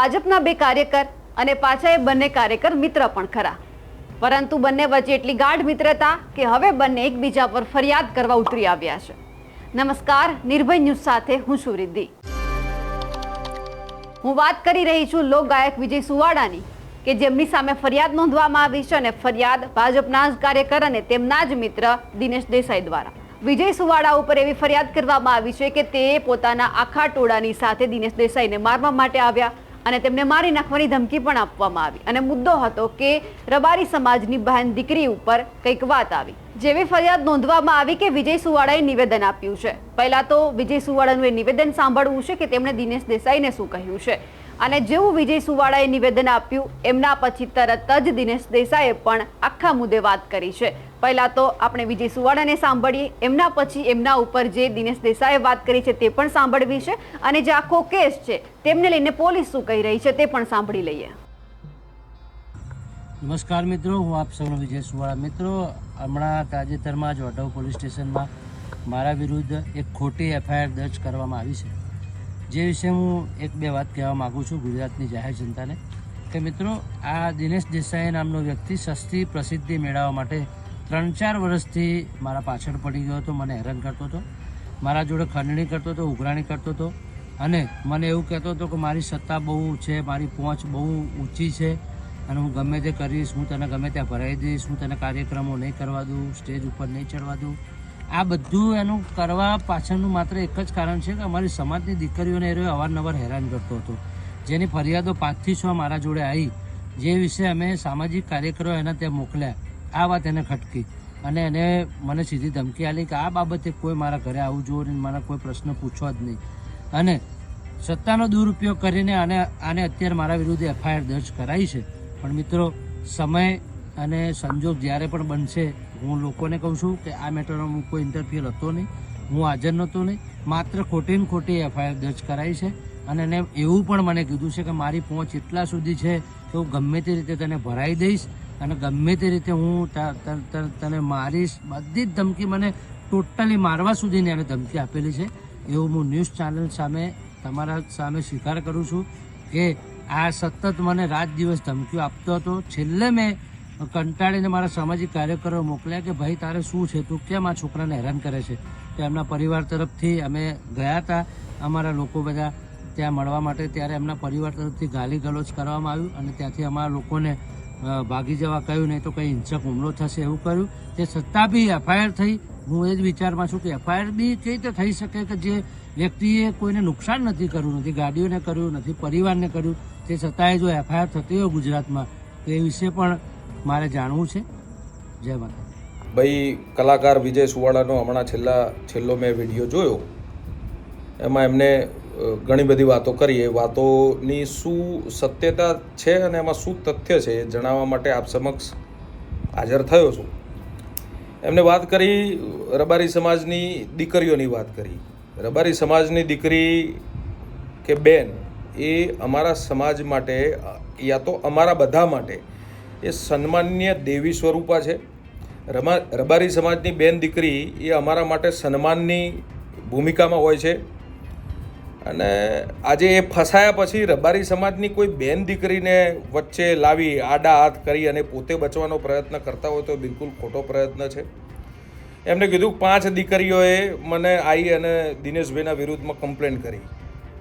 ભાજપના બે કાર્યકર અને પાછા એ બંને કાર્યકર મિત્ર પણ ખરા. પરંતુ બંને વચ્ચે એટલી ગાઢ મિત્રતા કે હવે બંને એકબીજા પર ફરિયાદ કરવા ઉતરી આવ્યા છે. નમસ્કાર, નિર્ભય ન્યૂઝ સાથે હું છું રિદ્ધિ. હું વાત કરી રહી છું લોક ગાયક વિજય સુવાડાની, કે જેમની સામે ફરિયાદ નોંધવામાં આવી છે અને ફરિયાદ ભાજપના જ કાર્યકર અને તેમના જ મિત્ર દિનેશ દેસાઈ દ્વારા. વિજય સુવાડા ઉપર એવી ફરિયાદ કરવામાં આવી છે કે તે પોતાના આખા ટોળાની સાથે દિનેશ દેસાઈને મારવા માટે આવ્યા. અને તેમને મારી નાખવાની ધમકી પણ આપવામાં આવી. અને મુદ્દો હતો કે રબારી સમાજની બહેન દીકરી ઉપર કંઈક વાત આવી. જેવી ફરિયાદ નોંધવામાં આવી કે વિજય સુવાડાએ નિવેદન આપ્યું છે. પહેલા તો વિજય સુવાળાનું એ નિવેદન સાંભળવું છે કે તેમણે દિનેશ દેસાઈને શું કહ્યું છે? અને જેવું વિજય સુવાડાએ નિવેદન આપ્યું, એમના પછી તરત જ દિનેશ દેસાઈએ પણ આખા મુદ્દે વાત કરી છે. પહેલાં તો આપણે વિજય સુવાડાને સાંભળીએ, એમના પછી એમના ઉપર જે દિનેશ દેસાઈએ વાત કરી છે તે પણ સાંભળવી છે અને જે આખો કેસ છે તેમને લઈને પોલીસ શું કહી રહી છે તે પણ સાંભળી લઈએ. નમસ્કાર મિત્રો, હું આપ સૌનો વિજય સુવાળા. મિત્રો, હમણાં તાજેતરમાં જ વઢવ પોલીસ સ્ટેશનમાં મારા વિરુદ્ધ એક ખોટી એફઆઈઆર દર્જ કરવામાં આવી છે. જે વિશે હું એક બે વાત કહેવા માગું છું ગુજરાતની જાહેર જનતાને, કે મિત્રો, આ દિનેશ દેસાઈ નામનો વ્યક્તિ સસ્તી પ્રસિદ્ધિ મેળવવા માટે ત્રણ ચાર વર્ષથી મારા પાછળ પડી ગયો હતો, મને હેરાન કરતો હતો, મારા જોડે ખંડણી કરતો હતો, ઉઘરાણી કરતો હતો, અને મને એવું કહેતો હતો કે મારી સત્તા બહુ છે, મારી પહોંચ બહુ ઊંચી છે, અને હું ગમે તે કરીશ, હું તને ગમે ત્યાં ભરાઈ દઈશ, હું તને કાર્યક્રમો નહીં કરવા દઉં, સ્ટેજ ઉપર નહીં ચડવા દઉં આ બધું એનું કરવા પાછળનું માત્ર એક જ કારણ છે કે અમારી સમાજની દીકરીઓને એ અવારનવાર હેરાન કરતો હતો. જેની ફરિયાદો પાંચથી છ મારા જોડે આવી, જે વિશે અમે સામાજિક કાર્યકરો એના ત્યાં મોકલ્યા. આ વાત એને ખટકી અને એને મને સીધી ધમકી આલી કે આ બાબતે કોઈ મારા ઘરે આવવું જોઈએ ને મારા કોઈ પ્રશ્ન પૂછવા જ નહીં. અને સત્તાનો દુરુપયોગ કરીને આને આને અત્યારે મારા વિરુદ્ધ એફઆઈઆર દર્જ કરાઈ છે. પણ મિત્રો, સમય અને સંજોગ જ્યારે પણ બનશે હું લોકોને કહું છું કે આ મેટરમાં હું કોઈ ઇન્ટરફિયર હતો નહીં. હું હાજર નહોતો નહીં. માત્ર ખોટી ને ખોટી એફઆઈઆર દર્જ કરાઈ છે. અને એને એવું પણ મને કીધું છે કે મારી પહોંચ એટલા સુધી છે કે હું ગમે તે રીતે તને ભરાઈ દઈશ અને ગમે તે રીતે હું તને મારીશ. બધી જ ધમકી મને ટોટલી મારવા સુધીની એને ધમકી આપેલી છે. એવું હું ન્યૂઝ ચેનલ સામે, તમારા સામે સ્વીકાર કરું છું કે આ સતત મને રાત દિવસ ધમકીઓ આપતો હતો. છેલ્લે મેં કંટાળીને મારા સામાજિક કાર્યકરો મોકલ્યા કે, ભાઈ, તારે શું છે? તું કેમ આ છોકરાને હેરાન કરે છે? તો એમના પરિવાર તરફથી અમે ગયા હતા. અમારા લોકો બધા ત્યાં મળવા માટે ત્યારે એમના પરિવાર તરફથી ગાલી ગલોચ કરવામાં આવ્યું અને ત્યાંથી અમારા લોકોને ભાગી જવા કહ્યું, નહીં તો કંઈ હિંસક હુમલો થશે, એવું કર્યું. તે છતાં બી એફઆઈઆર થઈ. હું એ જ વિચારમાં છું કે એફઆઈઆર બી કઈ રીતે થઈ શકે કે જે વ્યક્તિએ કોઈને નુકસાન નથી કર્યું, નથી ગાડીઓને કર્યું, નથી પરિવારને કર્યું, તે છતાંય જો એફઆઈઆર થતી હોય ગુજરાતમાં, તો વિશે પણ મારે જાણવું છે. જય માતા ભાઈ, કલાકાર વિજય સુવાળાનો હમણાં છેલ્લા, છેલ્લો મેં વીડિયો જોયો. એમાં એમને ઘણી બધી વાતો કરી. એ વાતોની શું સત્યતા છે અને એમાં શું તથ્ય છે એ જણાવવા માટે આપ સમક્ષ હાજર થયો છું. એમને વાત કરી, રબારી સમાજની દીકરીઓની વાત કરી. રબારી સમાજની દીકરી કે બેન એ અમારા સમાજ માટે, યા તો અમારા બધા માટે એ સન્માન્ય દેવી સ્વરૂપા છે. રમા, રબારી સમાજની બેન દીકરી એ અમારા માટે સન્માનની ભૂમિકામાં હોય છે. અને આજે એ ફસાયા પછી રબારી સમાજની કોઈ બેન દીકરીને વચ્ચે લાવી આડા હાથ કરી અને પોતે બચવાનો પ્રયત્ન કરતા હોય તો બિલકુલ ખોટો પ્રયત્ન છે. એમને કીધું, પાંચ દીકરીઓએ મને આવી અને દિનેશભાઈના વિરુદ્ધમાં કમ્પ્લેન કરી.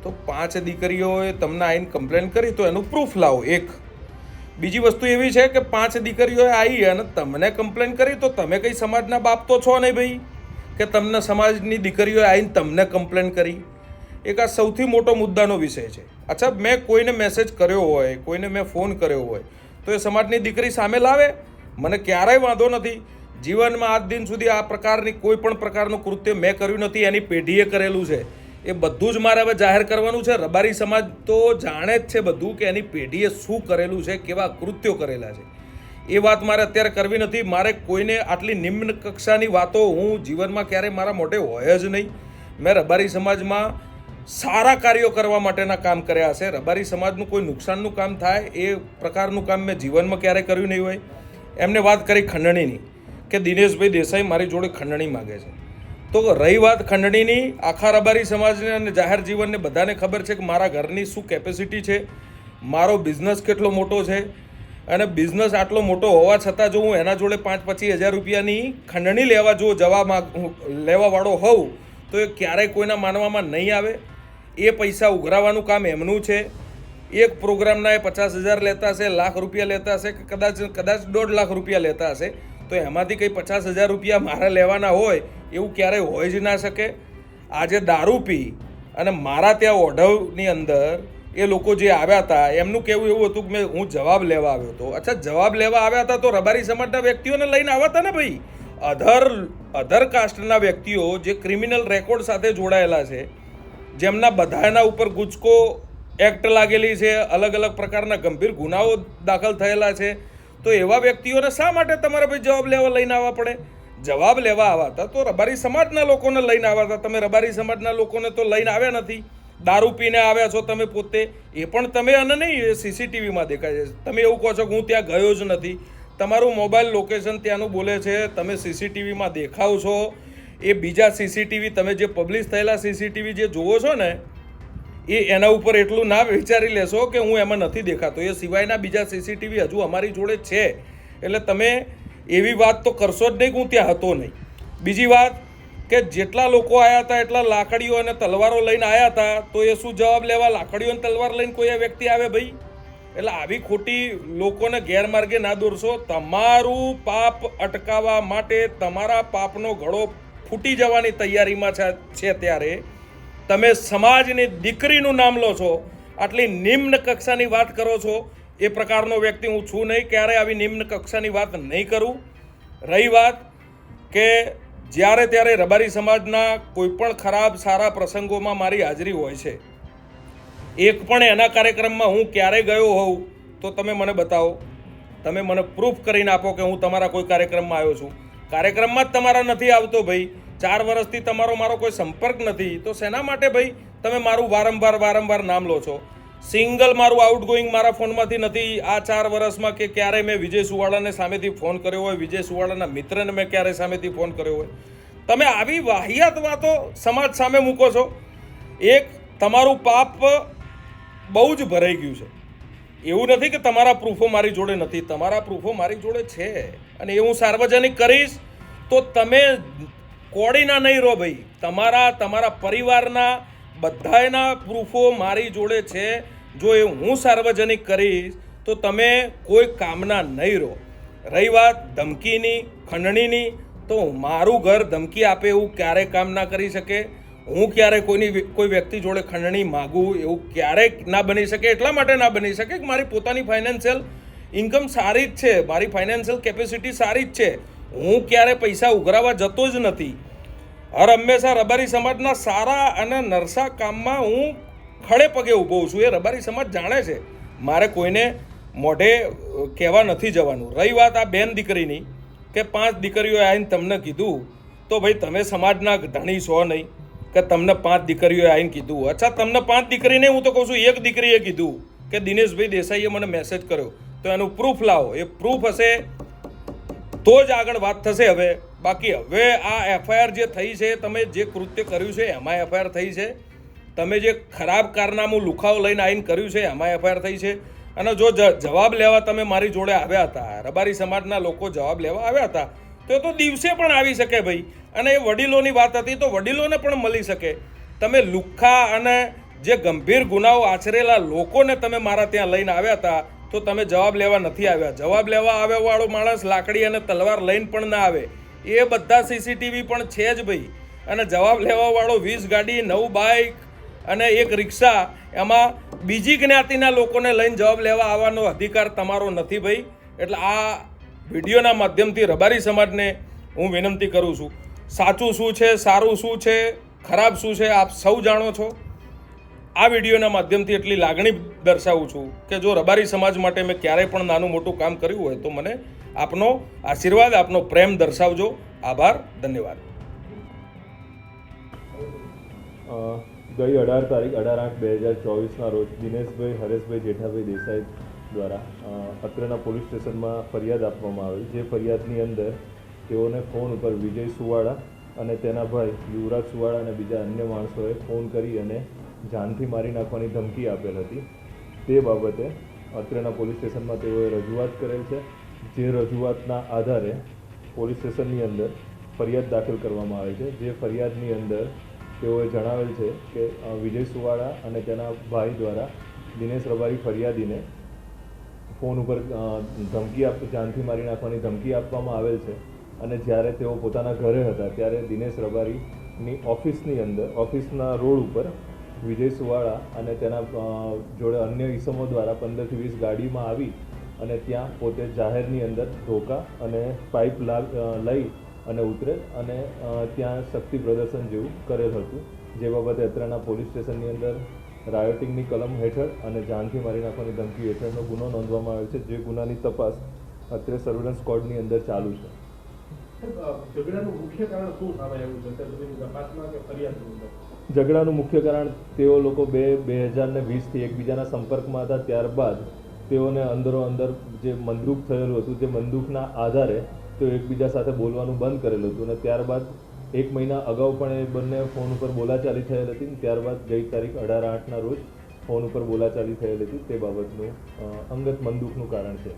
તો પાંચ દીકરીઓએ તમને આવીને કમ્પ્લેન કરી તો એનું પ્રૂફ લાવો, એક. બીજી વસ્તુ એવી છે કે પાંચ દીકરીઓએ આવી અને તમને કમ્પ્લેન કરી તો તમે કઈ સમાજના બાપ તો છો નહીં ભાઈ? કે તમને સમાજની દીકરીઓએ આવીને તમને કમ્પ્લેન કરી? એક આ સૌથી મોટો મુદ્દાનો વિષય છે. અચ્છા, મેં કોઈને મેસેજ કર્યો હોય, કોઈને મેં ફોન કર્યો હોય, તો એ સમાજની દીકરી સામે લાવે? મને ક્યારેય વાંધો નથી. જીવનમાં આજ દિન સુધી આ પ્રકારની કોઈ પણ પ્રકારનું કૃત્ય મેં કર્યું નથી, એની પેઢીએ કરેલું છે. એ બધું જ મારે હવે જાહેર કરવાનું છે. રબારી સમાજ તો જાણે જ છે બધું કે એની પેઢીએ શું કરેલું છે, કેવા કૃત્યો કરેલા છે. એ વાત મારે અત્યારે કરવી નથી. મારે કોઈને આટલી નિમ્ન કક્ષાની વાતો હું જીવનમાં ક્યારેય મારા મોઢે હોય જ નહીં. મેં રબારી સમાજમાં સારા કાર્યો કરવા માટેના કામ કર્યા હશે. રબારી સમાજનું કોઈ નુકસાનનું કામ થાય એ પ્રકારનું કામ મેં જીવનમાં ક્યારેય કર્યું નહીં હોય. એમને વાત કરી ખંડણીની કે દિનેશભાઈ દેસાઈ મારી જોડે ખંડણી માગે છે. તો રહી વાત ખંડણીની, આખા રબારી સમાજને અને જાહેર જીવનને બધાને ખબર છે કે મારા ઘરની શું કેપેસિટી છે, મારો બિઝનેસ કેટલો મોટો છે અને બિઝનેસ આટલો મોટો હોવા છતાં જો હું એના જોડે પાંચ પચીસ હજાર રૂપિયાની ખંડણી લેવા જો જવા માગ લેવાવાળો હોઉં, તો એ ક્યારેય કોઈના માનવામાં નહીં આવે. એ પૈસા ઉઘરાવાનું કામ એમનું છે. એક પ્રોગ્રામના એ પચાસ હજાર લેતા હશે, લાખ રૂપિયા લેતા હશે કે કદાચ કદાચ દોઢ લાખ રૂપિયા લેતા હશે. તો એમાંથી કંઈ પચાસ હજાર રૂપિયા મારે લેવાના હોય, એવું ક્યારેય હોય જ ના શકે. આજે દારૂ પી અને મારા ત્યાં ઓઢવની અંદર એ લોકો જે આવ્યા હતા, એમનું કહેવું એવું હતું કે મેં, હું જવાબ લેવા આવ્યો હતો. અચ્છા, જવાબ લેવા આવ્યા હતા તો રબારી સમાજના વ્યક્તિઓને લઈને આવ્યા હતા ને ભાઈ? અધર અધર કાસ્ટના વ્યક્તિઓ જે ક્રિમિનલ રેકોર્ડ સાથે જોડાયેલા છે, જેમના બધાના ઉપર ગુજકો એક્ટ લાગેલી છે અલગ અલગ પ્રકારના ગંભીર ગુનાઓ દાખલ થયેલા છે તો એવા વ્યક્તિઓને શા માટે તમારે ભાઈ જવાબ લેવા લઈને આવવા પડે? જવાબ લેવા આવ્યા હતા તો રબારી સમાજના લોકોને લઈને આવ્યા હતા. તમે રબારી સમાજના લોકોને તો લઈને આવ્યા નથી. દારૂ પીને આવ્યા છો તમે પોતે. એ પણ તમે અને નહીં, એ સીસીટીવીમાં દેખાય છે. તમે એવું કહો છો કે હું ત્યાં ગયો જ નથી. તમારું મોબાઈલ લોકેશન ત્યાંનું બોલે છે, તમે સીસીટીવીમાં દેખાવ છો. એ બીજા સીસીટીવી, તમે જે પબ્લિશ થયેલા સીસીટીવી જે જુઓ છો ને એ એના ઉપર એટલું ના વિચારી લેશો કે હું એમાં નથી દેખાતો. એ સિવાયના બીજા સીસીટીવી હજુ અમારી જોડે છે. એટલે તમે એવી વાત તો કરશો જ નહીં કે હું ત્યાં હતો નહીં. બીજી વાત કે જેટલા લોકો આવ્યા હતા, એટલા લાકડીઓ અને તલવારો લઈને આવ્યા હતા, તો એ શું જવાબ લેવા? લાકડીઓ અને તલવાર લઈને કોઈ વ્યક્તિ આવે ભાઈ? એટલે આવી ખોટી લોકોને ગેરમાર્ગે ના દોરશો. તમારું પાપ અટકાવવા માટે તમારા પાપનો ઘડો ફૂટી જવાની તૈયારીમાં છે- ત્યારે. તમે સમાજની દીકરીનું નામ લો છો, આટલી નિમ્ન કક્ષાની વાત કરો છો, એ પ્રકારનો વ્યક્તિ હું છું નહીં, ક્યારે આવી નિમ્ન કક્ષાની વાત નહીં કરું. રહી વાત કે જ્યારે ત્યારે રબારી સમાજના કોઈ પણ ખરાબ, સારા પ્રસંગોમાં મારી હાજરી હોય છે. એક પણ એના કાર્યક્રમમાં હું ક્યારે ગયો હોઉં, તો તમે મને બતાવો. તમે મને પ્રૂફ કરીને આપો કે હું તમારા કોઈ કાર્યક્રમમાં આવ્યો છું. કાર્યક્રમમાં જ તમારા નથી આવતો ભાઈ. ચાર વર્ષથી તમારો મારો કોઈ સંપર્ક નથી. તો શેના માટે ભાઈ? તમે મારું વારંવાર વારંવાર નામ લો છો. સિંગલ મારું આઉટગોઈંગ મારા ફોનમાંથી નથી. આ ચાર વર્ષમાં કે ક્યારે મેં વિજય સુવાળાને સામેથી ફોન કર્યો હોય, વિજય સુવાળાના મિત્રને મેં ક્યારે સામેથી ફોન કર્યો હોય. તમે આવી વાહિયાત વાતો સમાજ સામે મૂકો છો. એક, તમારું પાપ બહુ જ ભરાઈ ગયું છે. એવું નથી કે તમારા પ્રૂફો મારી જોડે નથી. તમારા પ્રૂફો મારી જોડે છે. અને એ હું સાર્વજનિક કરીશ, તો તમે કોડીના નહીં રહો ભાઈ. તમારા તમારા પરિવારના બધાના પ્રૂફો મારી જોડે છે. જો એ હું સાર્વજનિક કરીશ, તો તમે કોઈ કામના નહીં રહો. રહી વાત ધમકીની, ખંડણીની, તો મારું ઘર ધમકી આપે એવું ક્યારે કામ ના કરી શકે? હું ક્યારે કોઈની કોઈ વ્યક્તિ જોડે ખંડણી માગું એવું ક્યારેક ના બની શકે? એટલા માટે ના બની શકે કે મારી પોતાની ફાઇનાન્શિયલ ઇન્કમ સારી જ છે, મારી ફાઇનાન્શિયલ કેપેસિટી સારી જ છે. હું ક્યારે પૈસા ઉઘરાવવા જતો જ નથી. હર હંમેશા રબારી સમાજના સારા અને નરસા કામમાં હું ખડે પગે ઊભો છું. એ રબારી સમાજ જાણે છે. મારે કોઈને મોઢે કહેવા નથી જવાનું. રહી વાત આ બેન દીકરીની કે પાંચ દીકરીઓએ આવીને તમને કીધું તો ભાઈ તમે સમાજના ધણી છો નહીં કે તમને પાંચ દીકરીઓએ આવીને કીધું. અચ્છા, તમને પાંચ દીકરીને હું તો કહું છું, એક દીકરીએ કીધું કે દિનેશભાઈ દેસાઈએ મને મેસેજ કર્યો. તો એનું પ્રૂફ લાવો. એ પ્રૂફ હશે તો જ આગળ વાત થશે હવે. બાકી હવે આ એફઆઈઆર જે થઈ છે, તમે જે કૃત્ય કર્યું છે, એમાં એફઆઈઆર થઈ છે. તમે જે ખરાબ કારનામું લુખાવ લઈને આવીને કર્યું છે, એમાં એફઆઈઆર થઈ છે. અને જો જવાબ લેવા તમે મારી જોડે આવ્યા હતા, રબારી સમાજના લોકો જવાબ લેવા આવ્યા હતા, તો એ તો દિવસે પણ આવી શકે ભાઈ. અને એ વડીલોની વાત હતી તો વડીલોને પણ મળી શકે. તમે લુખ્ખા અને જે ગંભીર ગુનાઓ આચરેલા લોકોને તમે મારા ત્યાં લઈને આવ્યા હતા તો તમે જવાબ લેવા નથી આવ્યા. જવાબ લેવા આવ્યા વાળો માણસ લાકડી અને તલવાર લઈને પણ ના આવે. એ બધા સીસીટીવી પણ છે જ ભાઈ. અને જવાબ લેવા વાળો વીસ ગાડી, નવ બાઇક અને એક રિક્ષા, એમાં બીજી જ્ઞાતિના લોકોને લઈને જવાબ લેવા આવવાનો અધિકાર તમારો નથી ભાઈ. એટલે આ વિડીયોના માધ્યમથી રબારી સમાજને હું વિનંતી કરું છું. સાચું શું છે, સારું શું છે, ખરાબ શું છે, આપ સૌ જાણો છો. આ વિડીયોના માધ્યમથી એટલી લાગણી દર્શાવું છું કે જો રબારી સમાજ માટે મેં ક્યારેય પણ નાનું મોટું કામ કર્યું હોય તો મને આપનો આશીર્વાદ, આપનો પ્રેમ દર્શાવજો. આભાર, ધન્યવાદ. ગઈ અઢાર તારીખ, અઢાર આઠ બે હજાર ચોવીસના રોજ દિનેશભાઈ, હરેશભાઈ જેઠાભાઈ દેસાઈ દ્વારા અત્રેના પોલીસ સ્ટેશનમાં ફરિયાદ આપવામાં આવી જે ફરિયાદની અંદર તેઓને ફોન ઉપર વિજય સુવાળા અને તેના ભાઈ યુવરાજ સુવાળા અને બીજા અન્ય માણસોએ ફોન કરી અને જાનથી મારી નાખવાની ધમકી આપેલ હતી. તે બાબતે અત્રેના પોલીસ સ્ટેશનમાં તેઓએ રજૂઆત કરેલ છે, જે રજૂઆતના આધારે પોલીસ સ્ટેશનની અંદર ફરિયાદ દાખલ કરવામાં આવે છે. જે ફરિયાદની અંદર તેઓએ જણાવેલ છે કે વિજય સુવાળા અને તેના ભાઈ દ્વારા દિનેશ રબારી ફરિયાદીને ફોન ઉપર ધમકી આપ, જાનથી મારી નાખવાની ધમકી આપવામાં આવેલ છે. અને જ્યારે તેઓ પોતાના ઘરે હતા, ત્યારે દિનેશ રબારીની ઓફિસની અંદર, ઓફિસના રોડ ઉપર વિજય સુવાળા અને તેના જોડે અન્ય ઈસમો દ્વારા પંદરથી વીસ ગાડીમાં આવી અને ત્યાં પોતે જાહેરની અંદર ધોકા અને પાઇપ લા- લઈ અને ઉતરે અને ત્યાં શક્તિ પ્રદર્શન જેવું કરેલ હતું. જે બાબતે અત્રેના પોલીસ સ્ટેશનની અંદર રાયોટિંગની કલમ હેઠળ અને જાનથી મારી નાખવાની ધમકી હેઠળનો ગુનો નોંધવામાં આવ્યો છે. જે ગુનાની તપાસ અત્રે સર્વેલન્સ સ્કોડની અંદર ચાલુ છે. ઝઘડાનું મુખ્ય કારણ તેઓ લોકો બે બે હજાર ને વીસથી એકબીજાના સંપર્કમાં હતા. ત્યારબાદ તેઓને અંદરો અંદર જે મંદુક થયેલું હતું જે મંદુકના આધારે તેઓ એકબીજા સાથે બોલવાનું બંધ કરેલું હતું. અને ત્યારબાદ એક મહિના અગાઉ પણ એ બંને ફોન ઉપર બોલાચાલી થયેલ હતી. અને ત્યારબાદ ગઈ તારીખ અઢાર આઠના રોજ ફોન ઉપર બોલાચાલી થયેલ હતી. તે બાબતનું અંગત મંદુકનું કારણ છે.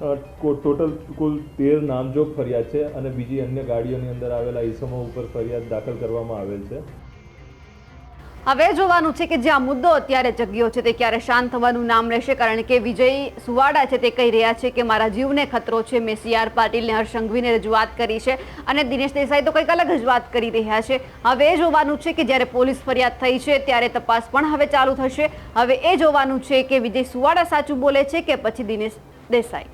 ટોટલ કુલ તેર નામજોગ ફરિયાદ છે અને બીજી અન્ય ગાડીઓની અંદર આવેલા ઇસમો ઉપર ફરિયાદ દાખલ કરવામાં આવેલ છે. હવે જોવાનું છે કે જે આ મુદ્દો અત્યારે જગ્યો છે તે ક્યારે શાંત થવાનું નામ રહેશે, કારણ કે વિજય સુવાડા છે તે કહી રહ્યા છે કે, મારા જીવને ખતરો છે, મેં સી આર પાટીલને હર્ષંઘવીને રજૂઆત કરી છે અને દિનેશ દેસાઈ તો કંઈક અલગ જ વાત કરી રહ્યા છે. હવે જોવાનું છે કે જ્યારે પોલીસ ફરિયાદ થઈ છે ત્યારે તપાસ પણ હવે ચાલુ થશે. હવે એ જોવાનું છે કે વિજય સુવાડા સાચું બોલે છે કે પછી દિનેશ દેસાઈ?